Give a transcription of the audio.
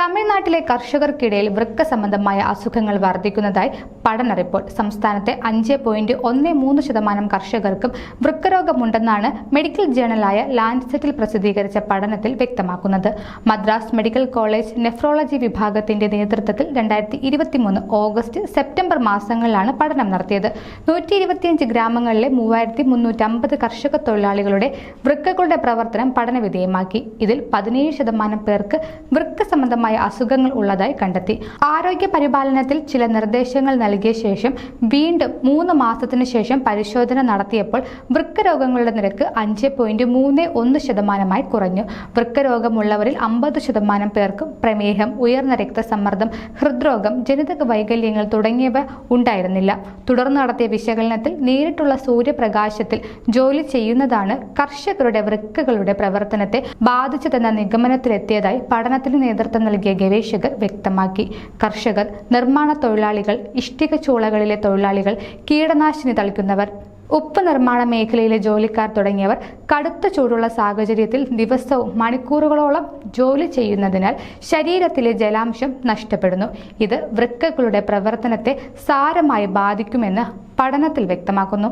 തമിഴ്നാട്ടിലെ കർഷകർക്കിടയിൽ വൃക്ക സംബന്ധമായ അസുഖങ്ങൾ വർദ്ധിക്കുന്നതായി പഠന റിപ്പോർട്ട്. സംസ്ഥാനത്തെ അഞ്ച് പോയിന്റ് ഒന്ന് മൂന്ന് ശതമാനം കർഷകർക്കും വൃക്കരോഗമുണ്ടെന്നാണ് മെഡിക്കൽ ജേണലായ ലാൻഡ്സെറ്റിൽ പ്രസിദ്ധീകരിച്ച പഠനത്തിൽ വ്യക്തമാക്കുന്നത്. മദ്രാസ് മെഡിക്കൽ കോളേജ് നെഫ്രോളജി വിഭാഗത്തിന്റെ നേതൃത്വത്തിൽ രണ്ടായിരത്തി ഇരുപത്തിമൂന്ന് ഓഗസ്റ്റ് സെപ്റ്റംബർ മാസങ്ങളിലാണ് പഠനം നടത്തിയത്. നൂറ്റി ഇരുപത്തിയഞ്ച് ഗ്രാമങ്ങളിലെ മൂവായിരത്തി മുന്നൂറ്റമ്പത് കർഷക തൊഴിലാളികളുടെ വൃക്കകളുടെ പ്രവർത്തനം പഠനവിധേയമാക്കി. ഇതിൽ പതിനേഴ് ശതമാനം പേർക്ക് വൃക്ക സംബന്ധമായ അസുഖങ്ങൾ ഉള്ളതായി കണ്ടെത്തി. ആരോഗ്യ പരിപാലനത്തിൽ ചില നിർദ്ദേശങ്ങൾ നൽകിയ ശേഷം വീണ്ടും മൂന്ന് മാസത്തിനു ശേഷം പരിശോധന നടത്തിയപ്പോൾ വൃക്കരോഗങ്ങളുടെ നിരക്ക് അഞ്ച് പോയിന്റ് മൂന്ന് ഒന്ന് ശതമാനമായി കുറഞ്ഞു. വൃക്കരോഗമുള്ളവരിൽ അമ്പത് ശതമാനം പേർക്കും പ്രമേഹം ഉയർന്ന രക്തസമ്മർദ്ദം ഹൃദ്രോഗം ജനിതക വൈകല്യങ്ങൾ തുടങ്ങിയവ ഉണ്ടായിരുന്നില്ല. തുടർന്ന് നടത്തിയ വിശകലനത്തിൽ നേരിട്ടുള്ള സൂര്യപ്രകാശത്തിൽ ജോലി ചെയ്യുന്നതാണ് കർഷകരുടെ വൃക്കകളുടെ പ്രവർത്തനത്തെ ബാധിച്ചതെന്ന നിഗമനത്തിലെത്തിയതായി പഠനത്തിന് നേതൃത്വം നൽകിയ ഗവേഷകർ വ്യക്തമാക്കി. കർഷകർ നിർമ്മാണ തൊഴിലാളികൾ ഇഷ്ടിക ചൂളകളിലെ തൊഴിലാളികൾ കീടനാശിനി തളിക്കുന്നവർ ഉപ്പ് നിർമ്മാണ മേഖലയിലെ ജോലിക്കാർ തുടങ്ങിയവർ കടുത്ത ചൂടുള്ള സാഹചര്യത്തിൽ ദിവസവും മണിക്കൂറുകളോളം ജോലി ചെയ്യുന്നതിനാൽ ശരീരത്തിലെ ജലാംശം നഷ്ടപ്പെടുന്നു. ഇത് വൃക്കകളുടെ പ്രവർത്തനത്തെ സാരമായി ബാധിക്കുമെന്ന് പഠനത്തിൽ വ്യക്തമാക്കുന്നു.